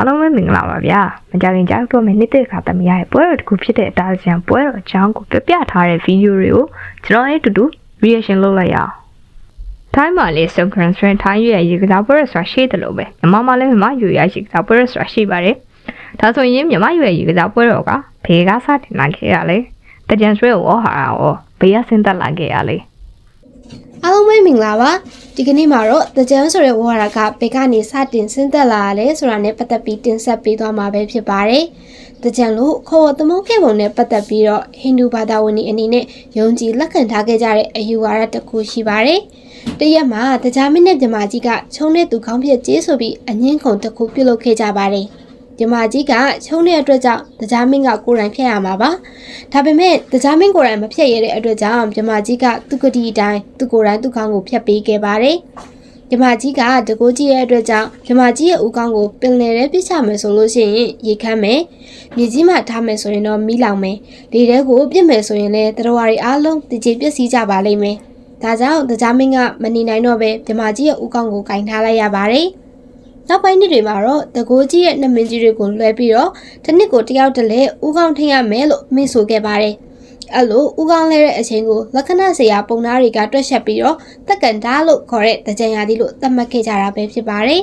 အားလုံးပဲမင်္ဂလာပါဗျာမကြခင်ကြောက်တော့မယ့်နေ့တဲ့ခါသမီးရဲ့ပွဲတော်တစ်ခုဖြစ်တဲ့အတားစံပွဲတော်အကြောင်းကိုပြပြထားတဲ့ဗီဒီယိုတွေကိုကျွန်တော်ရဲ့အတူတူ reaction လုပ်လိုက်ရအောင်ထိုင်းမှာလေ Songkran Swan ထိုင်းရဲ့ရေကစားပွဲတော်ဆိုတာရှိတယ်လို့ပဲမြန်မာမှာလည်းမြန်မာယူရရေကစားပွဲတော်ဆိုတာရှိပါတယ်ဒါဆိုရင်မြန်မာယူရရေကစားပွဲတော်ကဘေကစတင်လာခဲ့ရလဲတကြံဆွဲဝေါ်ဟာရောဘေးကဆင်းသက်လာခဲ့ရလဲ အားလုံးပဲမင်္ဂလာပါဒီကနေ့မှာတော့တကြံဆိုတဲ့ဝါရကဘယ်ကနေစတင်ဆင်းသက်လာရလဲဆိုတာနဲ့ပတ်သက်ပြီးတင်ဆက်ပေးသွားမှာပဲဖြစ်ပါတယ်တကြံလို့ခေါ်ဝသမုတ်ခဲ့ပုံနဲ့ပတ်သက်ပြီးတော့ဟိန္ဒူဘာသာဝင်တွေအနေနဲ့ယုံကြည်လက်ခံထားခဲ့ကြတဲ့အယူဝါဒတစ်ခုရှိပါတယ်တရက်မှာတကြမင်းနဲ့မြမကြီးကချုံတဲ့သူခေါင်းဖြစ်ကျေးဆိုပြီးအငင်းခုန်တစ်ခုပြုလုပ်ခဲ့ကြပါတယ် မြမကြီးကချုံတဲ့အတွက်ကြောင့်တကြမင်းကကိုယ်တိုင်ဖျက်ရမှာပါဒါပေမဲ့တကြမင်းကိုယ်တိုင်မဖျက်ရတဲ့အတွက်ကြောင့်မြမကြီးကသူကတိအတိုင်းသူကိုယ်တိုင်သူ့ခေါင်းကိုဖျက်ပေးခဲ့ပါတယ်မြမကြီးကတကိုးကြီးရဲ့အတွက်ကြောင့်မြမကြီးရဲ့ဦးခေါင်းကိုပင်လယ်ထဲပစ်ချမယ်ဆိုလို့ရှိရင်ရေခမ်းမယ်မြေကြီးမှာထားမယ်ဆိုရင်တော့မီးလောင်မယ်လေထဲကိုပြစ်မယ်ဆိုရင်လည်းတရဝရီအားလုံးတည်ကြည်ပျက်စီးကြပါလိမ့်မယ်ဒါကြောင့်တကြမင်းကမနေနိုင်တော့ပဲမြမကြီးရဲ့ဦးခေါင်းကိုကင်ထားလိုက်ရပါတယ် နောက်ပိုင်းနှစ်တွေမှာတော့တကိုးကြီးရဲ့နှမင်းကြီးတွေကိုလွှဲပြီးတော့တစ်နှစ်ကိုတစ်ယောက်တည်းလဲဦးခေါင်းထင်ရမယ်လို့မိတ်ဆိုခဲ့ပါတယ်အဲ့လိုဦးကောင်းလဲတဲ့အချိန်ကိုလက္ခဏာစရာပုံသားတွေကတွက်ချက်ပြီးတော့တက်ကန်တာလို့ခေါ်တဲ့တကြံရာသီလို့သတ်မှတ်ခဲ့ကြတာပဲဖြစ်ပါတယ်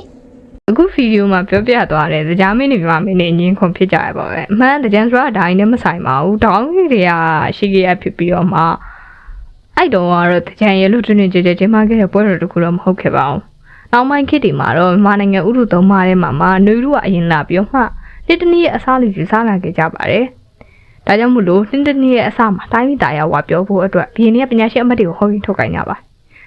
အခုဗီဒီယိုမှာပြောပြသွားတယ်ကြားမင်းတွေမြန်မာမင်းတွေအငင်းခုန်ဖြစ်ကြရပါပဲအမှန်တကြံဆိုတာဒါရင်နဲ့မဆိုင်ပါဘူးတောင်းကြီးတွေကရှိခဲ့ရဖြစ်ပြီးတော့မှအဲ့တော့ကတော့တကြံရဲ့လူတွင်းတွင်းကြဲကြဲကျင်းပခဲ့တဲ့ပွဲတော်တစ်ခုတော့မဟုတ်ခဲ့ပါဘူး နောက်ပိုင်းခေတ်တွေမှာတော့မြန်မာနိုင်ငံဥရုသုံးပါးထဲမှာမှနှွေလူကအရင်လာပြီးတော့မှတစ်တနည်းရဲ့အစားလူယူစားလာခဲ့ကြပါတယ်ဒါကြောင့်မို့လို့တစ်တနည်းရဲ့အစားမှာတိုင်းပြည်သားရဝါပြောဖို့အတွက်ဘီရင်ရဲ့ပညာရှင်အမတ်တွေကိုဟောပြီးထုတ်ကြကြပါ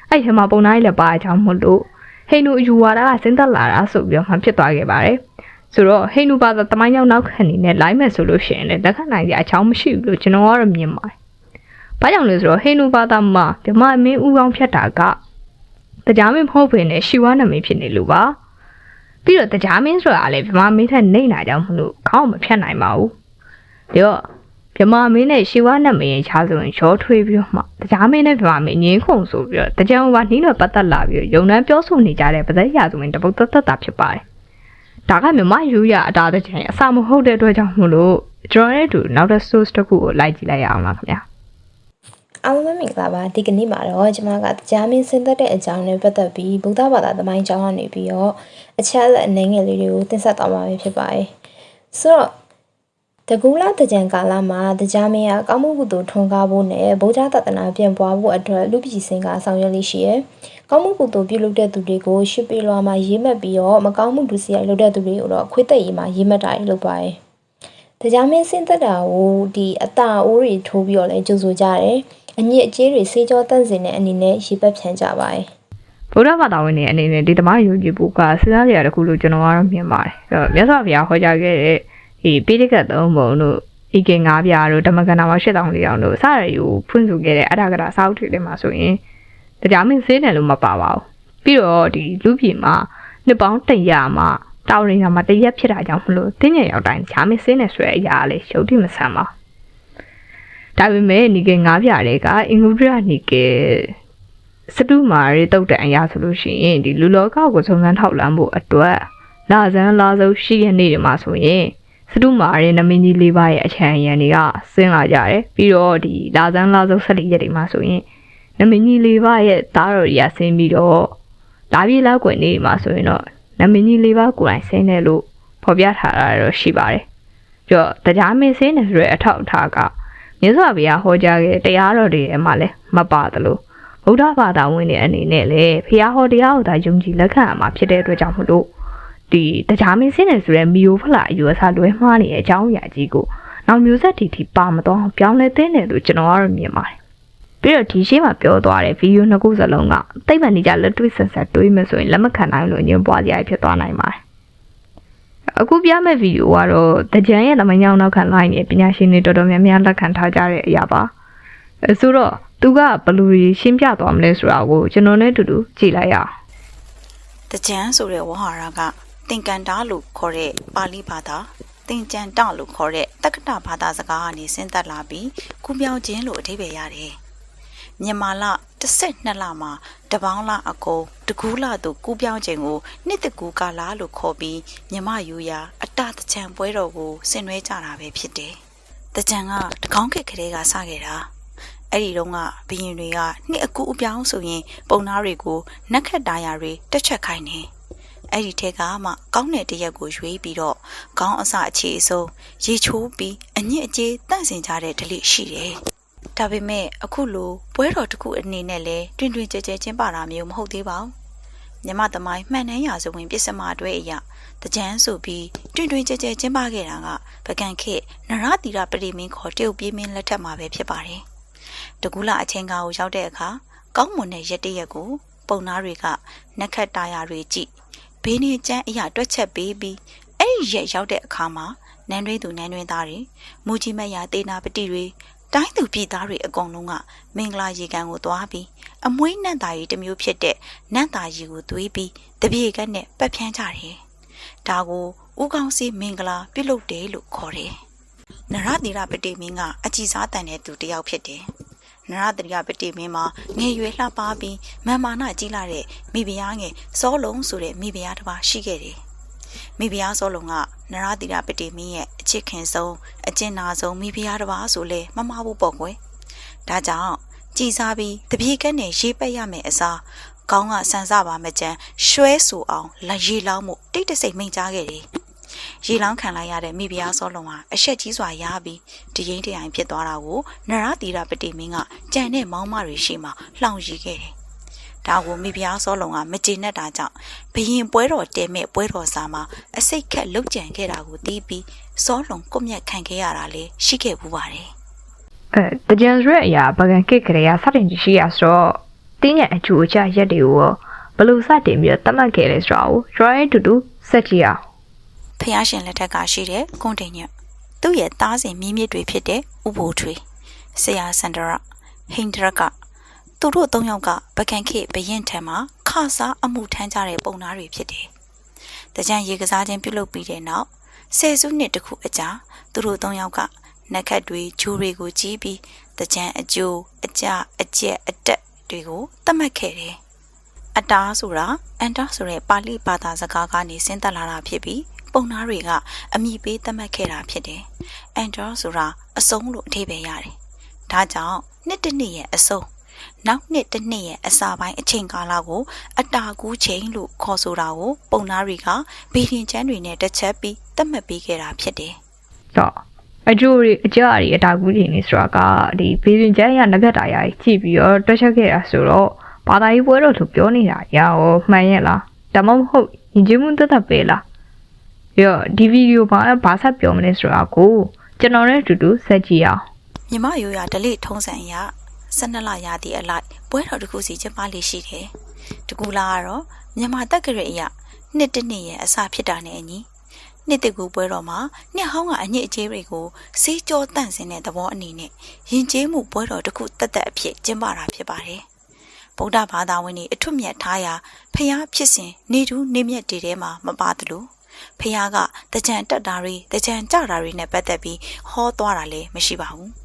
အဲ့ဒီမှာပုံသားကြီးလည်းပါအကြောင်းမို့လို့ဟိန္ဒူအယူဝါဒကစဉ်သက်လာတာဆိုပြီးတော့မှဖြစ်သွားခဲ့ပါတယ်။ဆိုတော့ဟိန္ဒူဘာသာတမိုင်းရောက်နောက်ခံနေနဲ့လိုက်မယ်ဆိုလို့ရှိရင်လည်းလက်ခံနိုင်တဲ့အချောင်းမရှိဘူးလို့ကျွန်တော်ကတော့မြင်ပါတယ်။ဘာကြောင့်လဲဆိုတော့ဟိန္ဒူဘာသာမှာဓမ္မမင်းဥကောင်းဖြတ်တာက တရားမင်းမဟုတ်ဘဲနဲ့ရှီဝါနမင်းဖြစ်နေလို့ပါ။ပြီးတော့တရားမင်းဆိုတာလည်းဓမ္မမင်းထက်နှိမ့်လာကြောင်းမလို့ခေါင်းမဖြတ်နိုင်ပါဘူး။ဒါတော့ဗမာမင်းနဲ့ရှီဝါနမင်းရဲ့ခြားဆိုရင်ရောထွေးပြီးတော့မှတရားမင်းနဲ့ဗမာမင်းငင်းခုန်ဆိုပြီးတော့တကြံဘာနှီးတော့ပတ်သက်လာပြီးရုံနှမ်းပြောဆိုနေကြတဲ့ပဇက်ရာဆိုရင်တပုတ်သက်သက်တာဖြစ်ပါတယ်။ဒါကမြမယူရအတားတဲ့ကြံအစာမဟုတ်တဲ့အတွက်ကြောင့်မလို့ကျွန်တော်ရဲ့တူနောက်တဲ့ source တစ်ခုကိုလိုက်ကြည့်လိုက်ရအောင်လားခင်ဗျာ အားလုံးပဲမင်္ဂလာပါဒီကနေ့မှာတော့ကျွန်မကတရားမင်းစင်သက်တဲ့အကြောင်းနဲ့ပတ်သက်ပြီးဗုဒ္ဓဘာသာသမိုင်းကျောင်းကနေပြီးတော့အချက်အလက်အနေငယ်လေးတွေကိုတင်ဆက်သွားမှာဖြစ်ပါတယ်ဆိုတော့တကူလာတကြံကာလမှာတရားမင်းကကောင်းမှုကုသိုလ်ထွန်းကားဖို့နဲ့ဗုဒ္ဓသာသနာပြန်ပွားဖို့အတွက်လူပြည်စင်ကဆောင်ရွက်လေးရှိရယ်ကောင်းမှုကုသိုလ်ပြုလုပ်တဲ့သူတွေကိုရှစ်ပေလွာမှာရေးမှတ်ပြီးတော့မကောင်းမှုဒုစရိုက်လုပ်တဲ့သူတွေကိုတော့ခွေးသက်ရေးမှာရေးမှတ်တာတွေလုပ်ပါတယ်တရားမင်းစင်သက်တာကိုဒီအတာအိုးတွေထိုးပြီးတော့လည်းကြိုဆိုကြတယ် အညစ်အကြေးတွေစေးကြောတန့်စင်တဲ့အနေနဲ့ရေပတ်ဖြန်ကြပါတယ်ဗုဒ္ဓဘာသာဝင်တွေအနေနဲ့ဒီဓမ္မယုံကြည်ဖို့ကစဉ်းစားကြရတဲ့ခုလို့ကျွန်တော်ကတော့မြင်ပါတယ်။အဲ့တော့မြတ်စွာဘုရားဟောကြားခဲ့တဲ့ဒီပိဋကတ်သုံးပုံတို့ဤကင်၅ပြားတို့ဓမ္မကန္နာမှာ၈တောင်၄တောင်တို့စရည်ကိုဖွင့်ဆိုခဲ့တဲ့အထာကရာစာအုပ်တွေထဲမှာဆိုရင်တရားမင်းစေးတယ်လို့မပါပါဘူး။ပြီးတော့ဒီလူပြည်မှာနှစ်ပေါင်းတရာမှာတောင်းရင်မှာတရက်ဖြစ်တာကြောင့်မလို့တင်းညက်ရောက်တိုင်းတရားမင်းစေးနေဆွဲအရာလေးရုပ်တိမဆန်ပါဘူး။ ဒါပေမဲ့နီကေ၅ပြားတွေကအင်္ဂုဒရနီကေစတုမာရီတုတ်တန်အရာဆိုလို့ရှိရင်ဒီလူလောကကိုစုံစမ်းထောက်လှမ်းဖို့အတွက်လာဇန်လာစုပ်ရှိတဲ့နေ့တွေမှာဆိုရင်စတုမာရီနမင်းကြီးလေးပါးရဲ့အချမ်းရံတွေကဆင်းလာကြတယ်ပြီးတော့ဒီလာဇန်လာစုပ်၁၄ရက်တွေမှာဆိုရင်နမင်းကြီးလေးပါးရဲ့သားတော်တွေကဆင်းပြီးတော့လာပြေလောက်ွယ်နေမှာဆိုရင်တော့နမင်းကြီးလေးပါးကိုယ်တိုင်ဆင်းတယ်လို့ဖော်ပြထားတာတော့ရှိပါတယ်ပြီးတော့တရားမင်းဆင်းတယ်ဆိုတဲ့အထောက်အထားက မြတ်စွာဘုရားဟောကြားခဲ့တဲ့တရားတော်တွေထဲမှာလည်းမပါသလိုဗုဒ္ဓဘာသာဝင်တွေအနေနဲ့လည်းဖះဟောတရားကိုသာယုံကြည်လက်ခံရမှာဖြစ်တဲ့အတွက်ကြောင့်မလို့ဒီတရားမင်းစင်းနေဆိုတဲ့မီယိုဖလာအယူအဆလွဲမှားနေတဲ့အကြောင်းအရာကြီးကိုနောက်မျိုးဆက်တီတီပါမတော့အောင်ပြောင်းလဲသင်းတယ်လို့ကျွန်တော်ကတော့မြင်ပါတယ်ပြီးတော့ဒီရှေ့မှာပြောသွားတဲ့ဗီဒီယိုနှစ်ခုစလုံးကသိပ္ပံနေကြလက်တွေ့ဆက်ဆက်တွေးမှဆိုရင်လက်မခံနိုင်လို့ညင်ပွားစရာဖြစ်သွားနိုင်ပါတယ် အခုပြမယ့်ဗီဒီယိုကတော့တကြံရဲ့တမန်ကြောင်နောက်ခံလိုက်နေပညာရှင်တွေတော်တော်များများလက်ခံထားကြတဲ့အရာပါအဲဆိုတော့သူကဘယ်လိုရှင်းပြသွားမလဲဆိုတာကိုကျွန်တော်နဲ့အတူတူကြည့်လိုက်ရအောင်တကြံဆိုတဲ့ဝဟာရကသင်္ကန်တာလို့ခေါ်တဲ့ပါဠိဘာသာသင်္ကြန်တလို့ခေါ်တဲ့တက္ကတာဘာသာစကားကနေဆင်းသက်လာပြီးကူးပြောင်းခြင်းလို့အဓိပ္ပာယ်ရတယ်။ မြန်မာလတစ်ဆက်နှစ်လမှာတပေါင်းလအကုန်တကူးလသို့ကူးပြောင်းခြင်းကိုနှစ်တကူကာလလို့ခေါ်ပြီးမြမယူရာအတတချံပွဲတော်ကိုဆင်နွှဲကြတာပဲဖြစ်တယ်။တကြံကတကောင်းကက်ကလေးကစခဲ့တာ။အဲ့ဒီတော့ကဘရင်တွေကနှစ်အကူအပြောင်းဆိုရင် ပုံနာတွေကိုနက်ခတ်တာယာတွေတက်ချက်ခိုင်းနေ။အဲ့ဒီထက်ကမှကောင်းတဲ့တရက်ကိုရွေးပြီးတော့ခေါင်းအစအခြေအဆုံးရေချိုးပြီးအညစ်အကြေးတန့်စင်ကြတဲ့ဓလေ့ရှိတယ်။ ဒါပေမဲ့အခုလိုပွဲတော်တစ်ခုအနေနဲ့လဲတွင်တွင်ကြဲကြဲကျင်းပတာမျိုးမဟုတ်သေးပါဘူး။မြမသမိုင်းမှန်တမ်းရာဇဝင်ပြစ်စမအတွဲအရာတကြမ်းဆိုပြီးတွင်တွင်ကြဲကြဲကျင်းပခဲ့တာကပကံခေတ်နရတီရပရိမင်းခေါ်တရုတ်ပြည်မင်းလက်ထက်မှာပဲဖြစ်ပါတယ်။တကူလာအချင်းကားကိုရောက်တဲ့အခါကောင်းမွန်တဲ့ရက်တရက်ကို ပုံနာတွေကနက်ခတ်တာယာတွေကြည့်ဘေးနေကျန်းအရာတွက်ချက်ပေးပြီးအဲ့ဒီရက်ရောက်တဲ့အခါမှာနန်းတွင်းသူနန်းတွင်းသားတွေမူကြီးမတ်ရာတေနာပတိတွေ တိုင်းသူပြည်သားတွေအကုန်လုံးကမင်္ဂလာရေကန်ကိုသွားပြီးအမွှေးနန့်သားရီတစ်မျိုးဖြစ်တဲ့နန့်သားရီကိုသွေးပြီးတပြေကက်နဲ့ပတ်ဖြန်းကြတယ်။ဒါကိုဦးကောင်းစီမင်္ဂလာပြုလုပ်တယ်လို့ခေါ်တယ်။နရတိရပတိမင်းကအကြည်စားတန်တဲ့သူတစ်ယောက်ဖြစ်တယ်။နရတိရပတိမင်းမှာငယ်ရွယ်လှပပြီးမန်မာနကြီးလာတဲ့မိဖုရားငယ်စောလုံးဆိုတဲ့မိဖုရားတစ်ပါးရှိခဲ့တယ်။ မိဖုရားစောလုံးကနရတိရပတိမင်းရဲ့အချစ်ခင်ဆုံးအကျဉ်းနာဆုံးမိဖုရားတစ်ပါးဆိုလဲမမဘူးပေါ့ကွယ်။ဒါကြောင့်ကြည်စားပြီးတပြေကက်နဲ့ရေးပက်ရမယ်အစားကောင်းကဆန်စပါမကြမ်းရွှဲဆူအောင်လရေလောင်းမှုတိတ်တဆိတ်မိန်ကြားခဲ့တယ်။ရေလောင်းခံလိုက်ရတဲ့မိဖုရားစောလုံးဟာအဆက်ကြီးစွာရပြီးတရင်တရိုင်ဖြစ်သွားတာကိုနရတီရပတိမင်းကကြံတဲ့မောင်းမတွေရှိမှလှောင်ရီခဲ့တယ်။ ဒါကိုမိဖုရားစောလုံးကမကျေနပ်တာကြောင့်ဘရင်ပွဲတော်တဲမဲ့ပွဲတော်စာမှာအစိတ်ခက်လုတ်ကြံခဲ့တာကိုတီးပြီးစောလုံးကွမျက်ခံခဲ့ရတာလေရှိခဲ့ဘူးပါတယ်။အဲတကြံရွက်အရာပကံကစ်ကလေးကစတင်ရှိရဆိုတော့တင်းရဲ့အကျိုးအကျရက်တွေကိုရောဘယ်လို့စတင်ပြီးတော့တတ်မှတ်ခဲ့လဲဆိုတော့ drawing တူတူစက်ကြည့်အောင်ဖះရှင်လက်ထက်ကရှိတဲ့ကွန်တင်ညက်သူ့ရဲ့သားစဉ်မြင်းမြစ်တွေဖြစ်တဲ့ဥပိုလ်ထွေဆရာစန္ဒရဟိန္ဒရက သူတို့သုံးယောက်ကပကံခေဘရင်ထံမှာခစားအမှုထမ်းကြတဲ့ပုံသားတွေဖြစ်တယ်။တကြံရေကစားခြင်းပြုလုပ်ပြီးတဲ့နောက်ဆယ်စုနှစ်တခုအကြာသူတို့သုံးယောက်ကနက်ခတ်တွေဂျိုးတွေကိုကြီးပြီးတကြံအကျိုးအကြအကျက်အတက်တွေကိုသတ်မှတ်ခဲ့တယ်။အတားဆိုတာအန်တာဆိုတဲ့ပါဠိဘာသာစကားကနေဆင်းသက်လာတာဖြစ်ပြီးပုံနာတွေကအမိပေးသတ်မှတ်ခဲ့တာဖြစ်တယ်။အန်တာဆိုတာအဆုံးလို့အဓိပ္ပာယ်ရတယ်။ဒါကြောင့်နှစ်တစ်နှစ်ရဲ့အဆုံး နောက်နှစ်တစ်နှစ်ရဲ့အစာပိုင်းအချိန်ကာလကိုအတာကူးချိန်လို့ခေါ်ဆိုတာကိုပုံနာတွေကဘီရင်ချမ်းတွေနဲ့တစ်ချက်ပြီးသတ်မှတ်ပေးခဲ့တာဖြစ်တယ်တော့အကျိုးတွေအကြအရီအတာကူးတွေနေဆိုတာကဒီဘေးရင်ကျန်းရနဂတ်တာရာကြီးကြည့်ပြီးတော့တွက်ချက်ခဲ့တာဆိုတော့ဘာသာရေးပွဲတော်လို့ပြောနေတာရာရောမှန်ရဲ့လားဒါမှမဟုတ်ယဉ်ကျေးမှုသက်သက်ပဲလားပြီးတော့ဒီဗီဒီယိုမှာဘာဆက်ပြောမလဲဆိုတာကိုကျွန်တော်နဲ့အတူတူဆက်ကြည့်အောင်မြမရိုးရဒလိထုံးစံအရ 12လရာသီအလိုက်ပွဲတော်တစ်ခုစီကျင်းပလေးရှိတယ်။တကူလာကတော့မြန်မာတက္ကရာအရနှစ်တစ်နှစ်ရဲ့အစဖြစ်တာနဲ့အညီနှစ်တကူပွဲတော်မှာနှစ်ဟောင်းကအညစ်အကြေးတွေကိုစေးကြောတန့်စင်တဲ့သဘောအနေနဲ့ယဉ်ကျေးမှုပွဲတော်တစ်ခုတက်တက်အဖြစ်ကျင်းပတာဖြစ်ပါတယ်။ဗုဒ္ဓဘာသာဝင်တွေအထွတ်မြတ်ထားရာဖျားဖြစ်စဉ်နေတူးနေမြတ်တွေထဲမှာမပါသလိုဖះကတကြံတက်တာတွေတကြံကြတာတွေနဲ့ပတ်သက်ပြီးဟောသွားတာလည်းမရှိပါဘူး။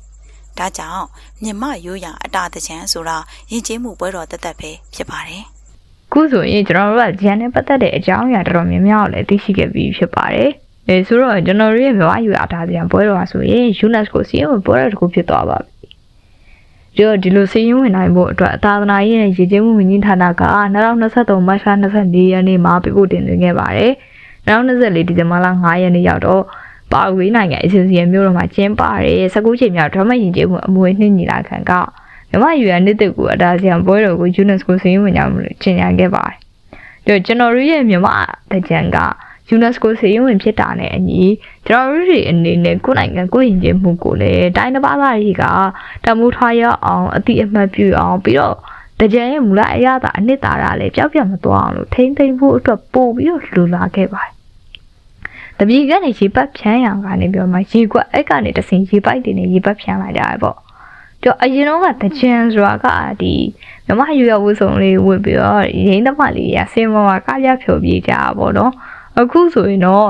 ဒါကြောင့်မြမရိုးရာအတာတကြံဆိုတာယဉ်ကျေးမှုပွဲတော်တက်တက်ပဲဖြစ်ပါတယ်။ခုဆိုရင်ကျွန်တော်တို့ကဂျန်နဲ့ပတ်သက်တဲ့အကြောင်းအရာတော်တော်များများကိုလည်းသိရှိခဲ့ပြီးဖြစ်ပါတယ်။အဲဆိုတော့ကျွန်တော်တို့ရဲ့မြန်မာယူအထားပြန်ပွဲတော်ဆိုရင် UNESCO စီရင်ပွဲတော်တစ်ခုဖြစ်သွားပါပြီ။ဒီတော့ဒီလိုစီရင်ဝင်နိုင်ဖို့အတွက်သာသနာရေးနဲ့ရည်ကျင်းမှုဝန်ကြီးဌာနက2023မတ်လ24ရက်နေ့မှာပြပို့တင်သွင်းခဲ့ပါတယ်။2024ဒီဇင်ဘာလ9ရက်နေ့ရောက်တော့ ပါဝေးနိုင်ငံအစီအစဉ်မျိုးတော်မှာကျင်းပတဲ့19ချိန်မြောက်ဒရမယဉ်ကျေးမှုအမွေနှင်းညီလာခံကမြန်မာယူရနှစ်သက်ကိုအတားစီယံပွဲတော်ကို UNESCO စီရင်ဝင်ကြမှုလို့ကြေညာခဲ့ပါတယ်။ဒါကျွန်တော်တို့ရဲ့မြန်မာတကြံက UNESCO စီရင်ဝင်ဖြစ်တာနဲ့အညီကျွန်တော်တို့တွေအနေနဲ့ကိုယ်နိုင်ငံကိုယ်ယဉ်ကျေးမှုကိုလည်းတိုင်းတစ်ပါးသားတွေကတမိုးထားရအောင်အတိအမှတ်ပြုအောင်ပြီးတော့တကြံရဲ့မူလအရသာအနှစ်သာရလည်းပျောက်ပြတ်မသွားအောင်လို့ထိမ့်သိမ့်ဖို့အတွက်ပို့ပြီးတော့လူလာခဲ့ပါတယ်။ တပီကနေရေပတ်ဖြန်းရံကနေပြီးတော့မှရေကွက်အဲ့ကနေတဆင်ရေပိုက်တွေနဲ့ရေပတ်ဖြန်းလိုက်ကြရပေါ့။ကြောအရင်တော့ကတကြံဆိုတာကဒီမြမရွရဝှစုံလေးဝတ်ပြီးတော့ရင်းသမားလေးရဆင်မောမှာကားပြဖြော်ပြေးကြတာပေါ့နော်။အခုဆိုရင်တော့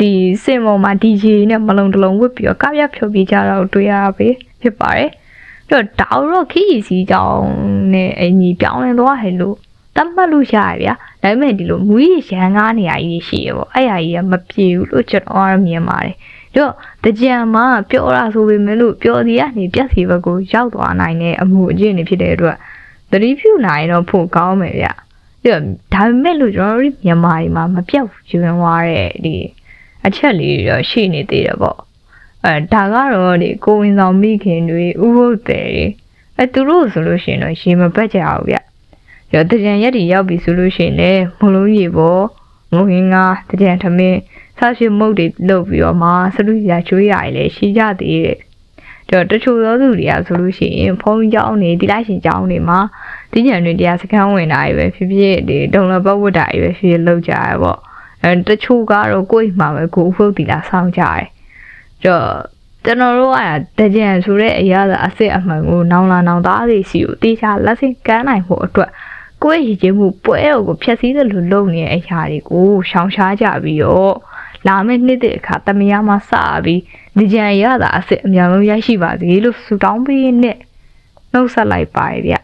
ဒီစင်မော်မှာ DJ နဲ့မလုံတလုံးဝတ်ပြီးတော့ကားပြဖြော်ပြေးကြတာကိုတွေ့ရပါပဲဖြစ်ပါတယ်။တော့ဒါတော့ခီးစီကြောင်းနဲ့အညီပြောင်းလဲသွားဟဲ့လို့ တတ်မှတ်လို့ရရဗျာဒါပေမဲ့ဒီလိုမူကြီးရန်ကားနေရာကြီးရှိရပေါ့အဲ့ဟာကြီးကမပြေဘူးလို့ကျွန်တော်ကမြင်ပါတယ်တော့တကြံမှာပြောရဆိုပေမဲ့လို့ပြောစီကနေပြက်စီဘက်ကိုရောက်သွားနိုင်တဲ့အမှုအကျင့်တွေဖြစ်တဲ့အတွက်သတိပြုနိုင်တော့ဖို့ကောင်းမယ်ဗျာပြီးတော့ဒါပေမဲ့လို့ကျွန်တော်တို့မြန်မာပြည်မှာမပြောက်ကျွန်းသွားတဲ့ဒီအချက်လေးတွေတော့ရှိနေသေးတယ်ပေါ့အဲဒါကတော့ဒီကိုဝင်ဆောင်မိခင်တွေဥပုပ်တယ်တွေအဲသူတို့ဆိုလို့ရှိရင်တော့ရေမပတ်ကြအောင်ဗျ။ ရောတကြံရက်ဒီရောက်ပြီဆိုလို့ရှိရင်လည်းမလုံးရေပေါ်ငုံငင်းငါတကြံထမင်းဆရှိမုတ်တွေလုပ်ပြီးတော့မှစလူရချိုးရည်လည်းရှိကြသေးတယ်။တော့တချို့သောသူတွေကဆိုလို့ရှိရင်ဖုန်းကြောင်းနေဒီလိုက်ရှင်ကြောင်းနေမှာဒီညံတွေတရားစခန်းဝင်တာတွေပဲဖြစ်ဖြစ်ဒီဒုံလပတ်ဝတ်တာတွေပဲဖြစ်ဖြစ်လုပ်ကြရပေါ့။အဲတချို့ကတော့ကိုယ့်အိမ်မှာပဲကိုယ်ဖုတ်တီလာဆောင်းကြတယ်။တော့ကျွန်တော်တို့ကတကြံဆိုတဲ့အရာသာအစ်စ်အမှန်ကိုနောင်လာနောင်သားလေးစီကိုတေချာလက်ဆင့်ကမ်းနိုင်ဖို့အတွက် ကိုယ့်ရည်ချင်းမှုပွဲတော်ကိုဖျက်ဆီးသလိုလုပ်နေတဲ့အရာတွေကိုရှောင်ရှားကြပြီးတော့လာမယ့်နှစ်တဲ့အခါတမယာမှာစပြီးဒီကြံရတာအစ်စ်အများဆုံးရရှိပါစေလို့ဆုတောင်းပေးနဲ့နှုတ်ဆက်လိုက်ပါရဗျ